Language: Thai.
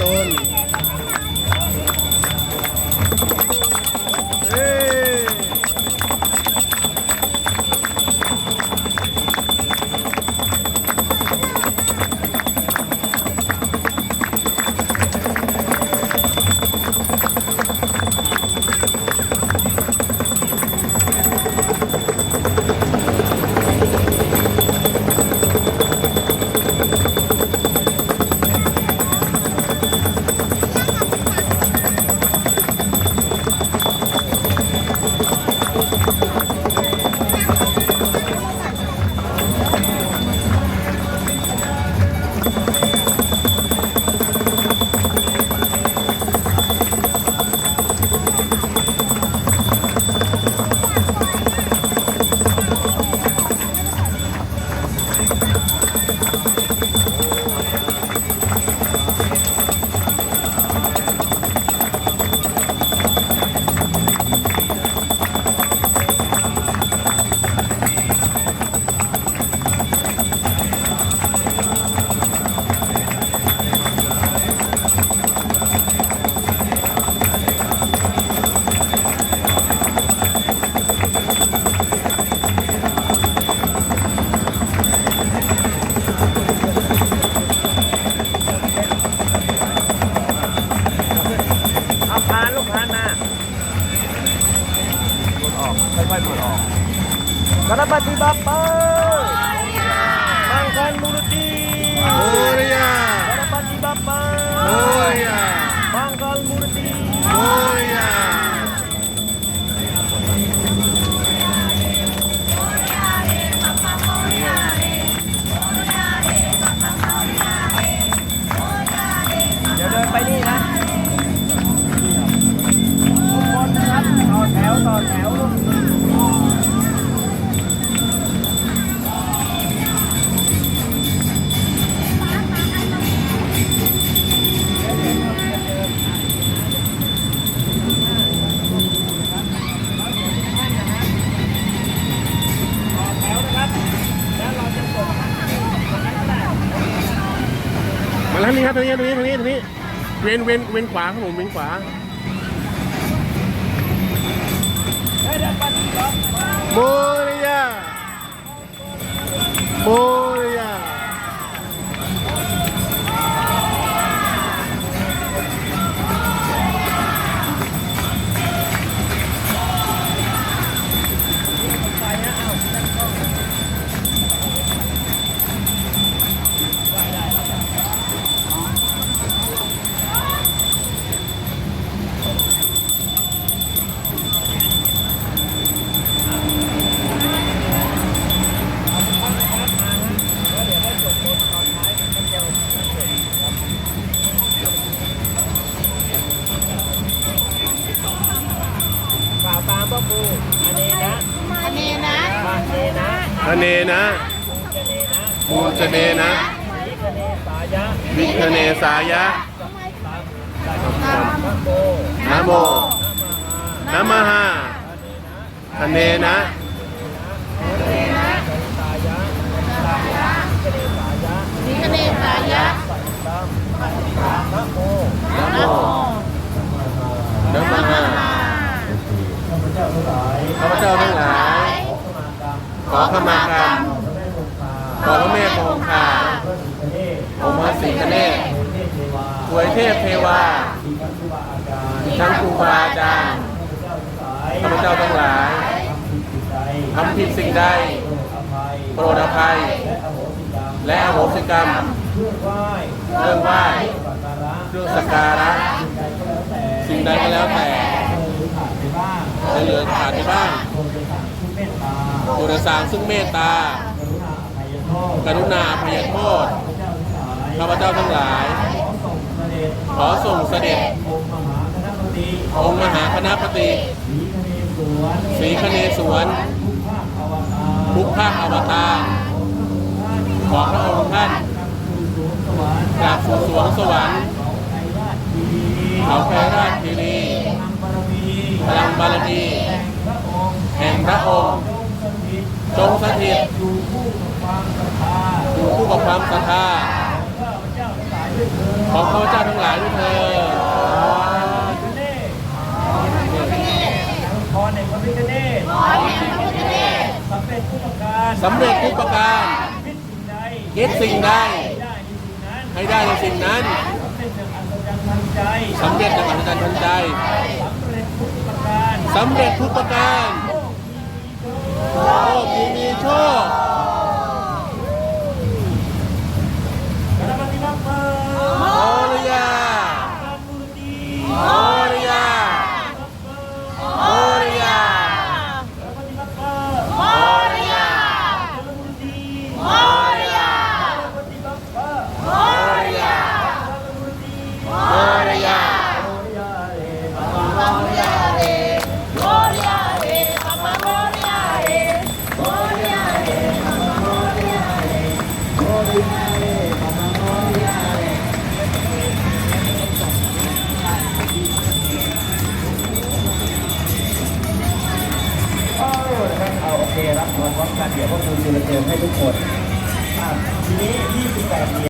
ตุน โนี่ครับตรงนี้ตรงนี้ตรงนี้ตรงนี้ เว้นเว้นเว้นขวาครับผมเว้นขวาโบ นนะมูจเนนะสายะวิคเนสายะพระโกนะโมนะมหาอเนนะสายะสายะเกเรสายะสีคเนสายะตัมพระโมนะโมนะมหาข้าพเจ้าทั้งหลาย ขอขมากรรมขอพระเมตตาองคาพระสิกเนศองค์พระศรีคเนศเทวาถวยเทพเทวาทั้งครูบาอาจารย์ข้าพเจ้าทั้งหลายทำผิดสิ่งใดโปรดอภัย และอโหสิกรรมเรื่องไหว้เครื่องสักการะ สิ่งใดก็แล้วแต่จะเหลือขาดไปบ้าง บ้างโปรดสั่งซึ่งเมตตาโปรดสร้างซึ่งเมตตา กรุณาอภัยโทษกรุณาอภัยโทษข้าพเจ้าทั้งหลายข้าพเจ้าทั้งหลาย ขอส่งเสด็จขอส่งเสด็จองค์มหาคณะปฏิองค์มหาคณะปฏิศรีคเนศวรศรีคเนศวรทุกภาคอวตารทุกภาคอวตารขอพระองค์ท่านกราบสู่สวงสวรรค์กราบสู่สวงสวรรค์เขาไพราชคีรีเขาแพรราชคีรีพลังบารมี พลังบารมี แห่งพระองค์ แห่งพระองค์ จงสถิต อยู่คู่กับความ ศรัทธาของข้าพเจ้าทั้งหลายด้วยเถิดพรในพระพิฆเนศสำเร็จทุกประการสำเร็จทุกประการคิดสิ่งใดคิดสิ่งใดได้ในสิ่งนั้นให้ได้ในสิ่งนั้นสำเร็จอย่างอัศจรรย์ทันใจสำเร็จดังอัศจรรย์ทันใจสำเร็จทุกประการสำเร็จทุกประการโชคดีมีโชค กันเดี๋ยวพวกคุณจะเติมให้ทุกคนทีนี้ 28เหรียญ